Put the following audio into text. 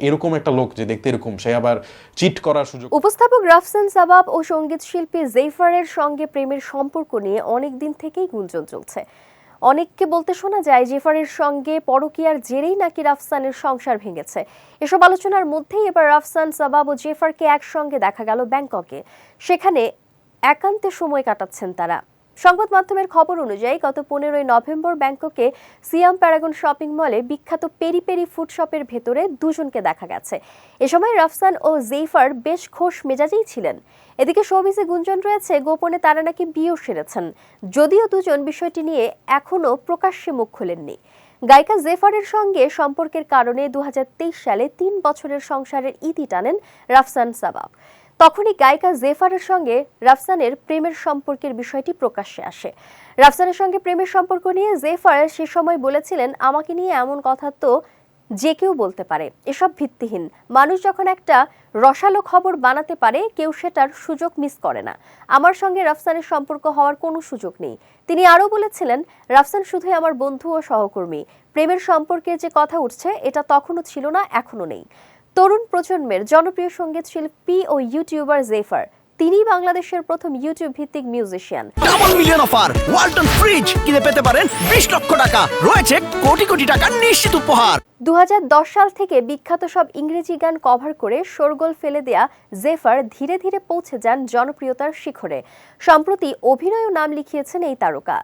এরকম একটা লোক যে দেখতে এরকম, সে আবার চিট করার সুযোগ উপস্থাপক রাফসান সাবাব ও সংগীত শিল্পী জেফারের সঙ্গে প্রেমের সম্পর্ক নিয়ে অনেক দিন থেকেই গুঞ্জন চলছে। অনেককে বলতে শোনা যায় জেফারের সঙ্গে পরকীয়ার জেরেই নাকি রাফসানের সংসার ভেঙেছে। এসব আলোচনার মধ্যেই এবার রাফসান সাবাব ও জেফারকে একসঙ্গে দেখা গেল ব্যাংককে। সেখানে একান্তে সময় কাটাচ্ছেন তারা। সংবাদ মাধ্যমের খবর অনুযায়ী গত পনেরোই নভেম্বর ব্যাংককে সিয়াম প্যারাগন শপিং মলে বিখ্যাত পেরি পেরি ফুড শপের ভেতরে দুজনকে দেখা গেছে। এ সময় রাফসান ও জেইফার বেশ খোশ মেজাজেই ছিলেন। এদিকে শোবিসে গুঞ্জন রয়েছে, গোপনে তারা নাকি বিয়েও সেরেছেন। যদিও দুজন বিষয়টি নিয়ে এখনও প্রকাশ্যে মুখ খোলেননি। গায়িকা জেফারের সঙ্গে সম্পর্কের কারণে দু হাজার তেইশ সালে তিন বছরের সংসারের ইতি টানেন রাফসান সাবাব। তখনই গায়িকা জেফারের সঙ্গে রাফসানের প্রেমের সম্পর্কের বিষয়টি প্রকাশ্যে আসে। রাফসানের সঙ্গে প্রেমের সম্পর্ক নিয়ে জেফার সে সময় বলেছিলেন, আমাকে নিয়ে এমন কথা তো যে কেউ বলতে পারে। এসব ভিত্তিহীন। মানুষ যখন একটা রসালো খবর বানাতে পারে, কেউ সেটার সুযোগ মিস করে না। আমার সঙ্গে রাফসানের সম্পর্ক হওয়ার কোনো সুযোগ নেই। তিনি আরও বলেছিলেন, রাফসান শুধুই আমার বন্ধু ও সহকর্মী। প্রেমের সম্পর্কের যে কথা উঠছে, এটা তখনও ছিল না, এখনও নেই। তরুণ প্রজন্মের জনপ্রিয় সংগীত শিল্পী ও ইউটিউবার জেফার। তিনি বাংলাদেশের প্রথম ইউটিউব ভিত্তিক musician double million offer Walton fridge কিনে পেতে পারেন বিশ লক্ষ টাকা। রয়েছে কোটি কোটি টাকার নিশ্চিত উপহার। দু হাজার দশ সাল থেকে বিখ্যাত সব ইংরেজি গান কভার করে শোরগোল ফেলে দেয়া জেফার ধীরে ধীরে পৌঁছে যান জনপ্রিয়তার শিখরে। সম্প্রতি অভিনয়ও নাম লিখিয়েছেন এই তারকা।